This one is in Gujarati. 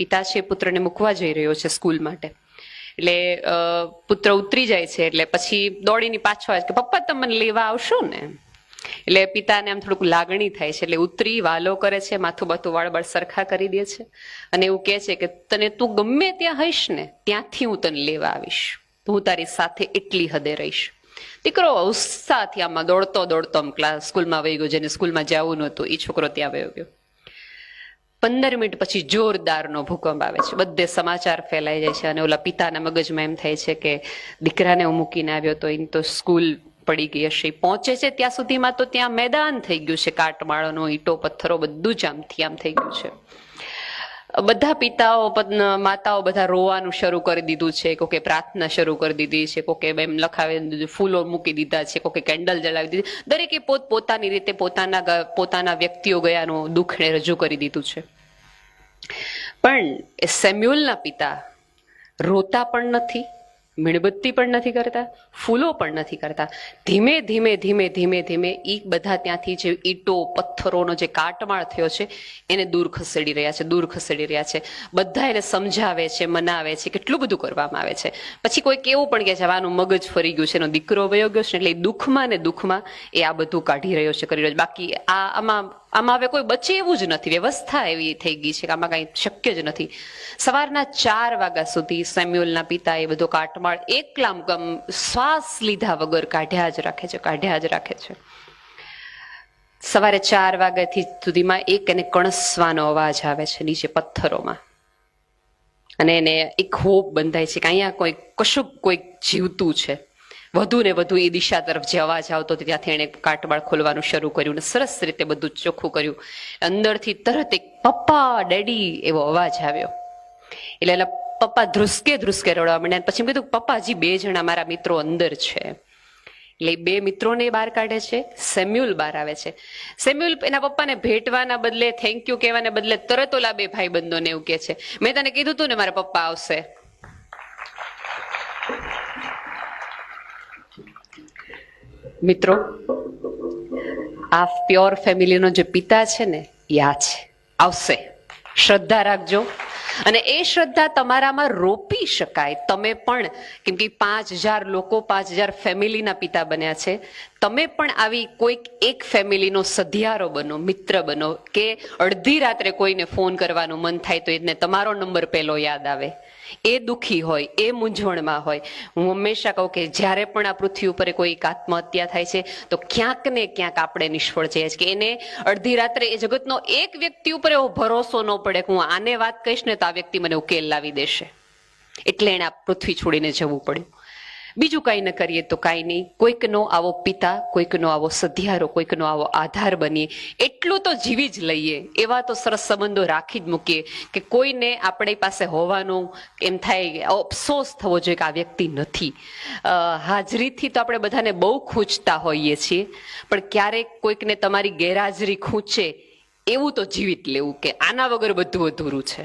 પિતા છે પુત્રને મૂકવા જઈ રહ્યો છે સ્કૂલ માટે. એટલે પુત્ર ઉતરી જાય છે, એટલે પછી દોડીને પાછો આવે છે કે પપ્પા તમે મને લેવા આવશો ને? એટલે પિતાને આમ થોડુંક લાગણી થાય છે, એટલે ઉતરી, વાલો કરે છે, માથું બાથું વાળબળ સરખા કરી દે છે. અને એવું કહે છે કે, તને તું ગમે ત્યાં હઈશ ને, ત્યાંથી હું તને લેવા આવીશ. હું તારી સાથે એટલી હદે રહીશ. દીકરો ઉત્સાહથી આમાં દોડતો દોડતો આમ ક્લાસ સ્કૂલમાં વહી ગયો, જેને સ્કૂલમાં જવું નહોતું એ છોકરો ત્યાં વયો ગયો. પંદર મિનિટ પછી જોરદારનો ભૂકંપ આવે છે. બધે સમાચાર ફેલાઈ જાય છે અને ઓલા પિતાના મગજમાં એમ થાય છે કે દીકરાને હું મૂકીને આવ્યો તો એની તો સ્કૂલ પડી ગઈ હશે. પહોંચે છે ત્યાં સુધીમાં તો ત્યાં મેદાન થઈ ગયું છે. કાટમાળોનો ઈંટો પથ્થરો બધું જ આમથી આમ થઈ ગયું છે. બધા પિતાઓ માતાઓ બધા રોવાનું શરૂ કરી દીધું છે. કોકે પ્રાર્થના શરૂ કરી દીધી છે. કોકે એમ લખાવી દીધું, ફૂલો મૂકી દીધા છે. કોકે કેન્ડલ જલાવી દીધી. દરેકે પોત પોતાની રીતે પોતાના પોતાના વ્યક્તિઓ ગયાનું દુઃખને રજૂ કરી દીધું છે. પણ એ સેમ્યુઅલના પિતા રોતા પણ નથી, મીણબત્તી પણ નથી કરતા, ફૂલો પણ નથી કરતા. ધીમે ધીમે ધીમે ધીમે ધીમે એ બધા ત્યાંથી જે ઈંટો, પથ્થરોનો જે કાટમાળ થયો છે, એને દૂર ખસેડી રહ્યા છે, દૂર ખસેડી રહ્યા છે. બધા એને સમજાવે છે, મનાવે છે, કેટલું બધું કરવામાં આવે છે. પછી કોઈ કેવું પણ કે છે આનું મગજ ફરી ગયું છે, એનો દીકરો વયો ગયો છે. એટલે દુઃખમાં ને દુઃખમાં એ આ બધું કાઢી રહ્યો છે, કરી રહ્યો છે. બાકી આ આમાં આમાં હવે કોઈ બચે એવું જ નથી. વ્યવસ્થા એવી થઈ ગઈ છે કે આમાં કાંઈ શક્ય જ નથી. સવારના ચાર વાગ્યા સુધી સેમ્યુઅલના પિતા એ બધો કાટમાળ એક લાંબગમ શ્વાસ લીધા વગર કાઢ્યા જ રાખે છે, કાઢ્યા જ રાખે છે. સવારે ચાર વાગ્યાથી સુધીમાં એક એને કણસવાનો અવાજ આવે છે નીચે પથ્થરોમાં. અને એને એક હોપ બંધાય છે કે અહીંયા કોઈ કશુંક કોઈક જીવતું છે. વધુ ને વધુ એ દિશા તરફ જે અવાજ આવતો ત્યાંથી એણે કાટબાળ ખોલવાનું શરૂ કર્યું અને સરસ રીતે બધું ચોખ્ખું કર્યું. અંદરથી તરત એક પપ્પા, ડેડી એવો અવાજ આવ્યો. એટલે એના પપ્પા ધ્રુસકે ધ્રુસકે રડવા માંડ્યા પછી મેં કીધું પપ્પાજી બે જણા મારા મિત્રો અંદર છે. એટલે બે મિત્રોને બહાર કાઢે છે, સેમ્યુલ બહાર આવે છે. સેમ્યુલ એના પપ્પાને ભેટવાના બદલે થેન્ક યુ કહેવાને બદલે તરત ઓલા બે ભાઈ બંધોને એવું કહે છે. મેં તને કીધું તું ને મારા પપ્પા આવશે. મિત્રો, આ પ્યોર ફેમિલીનો જે પિતા છે ને, એ આ છે. આવશે. શ્રદ્ધા રાખજો. અને એ શ્રદ્ધા તમારામાં રોપી શકાય. તમે પણ, કેમ કે પાંચ હજાર લોકો, પાંચ હજાર ફેમિલીના પિતા બન્યા છે. તમે પણ આવી કોઈક એક ફેમિલીનો સધિયારો બનો, મિત્ર બનો, કે અડધી રાત્રે કોઈને ફોન કરવાનું મન થાય તો એને તમારો નંબર પહેલો યાદ આવે. એ દુઃખી હોય, એ મૂંઝવણમાં હોય. હું હંમેશા કહું કે જ્યારે પણ આ પૃથ્વી ઉપર કોઈ આત્મહત્યા થાય છે, તો ક્યાંક ને ક્યાંક આપણે નિષ્ફળ જઈએ છીએ. કે એને અડધી રાત્રે એ જગતનો એક વ્યક્તિ ઉપર એવો ભરોસો ન પડે કે હું આને વાત કહીશ ને તો આ વ્યક્તિ મને ઉકેલ લાવી દેશે. એટલે એને આ પૃથ્વી છોડીને જવું પડ્યું. બીજું કાંઈ ન કરીએ તો કાંઈ નહીં. કોઈકનો આવો પિતા, કોઈકનો આવો સધિયારો, કોઈકનો આવો આધાર બનીએ. એટલું તો જીવી જ લઈએ. એવા તો સરસ સંબંધો રાખી જ મૂકીએ કે કોઈને આપણી પાસે હોવાનું એમ થાય અફસોસ થવો જોઈએ કે આ વ્યક્તિ નથી. હાજરીથી તો આપણે બધાને બહુ ખૂંચતા હોઈએ છીએ, પણ ક્યારેક કોઈકને તમારી ગેરહાજરી ખૂંચે એવું તો જીવિત લેવું કે આના વગર બધું અધૂરું છે.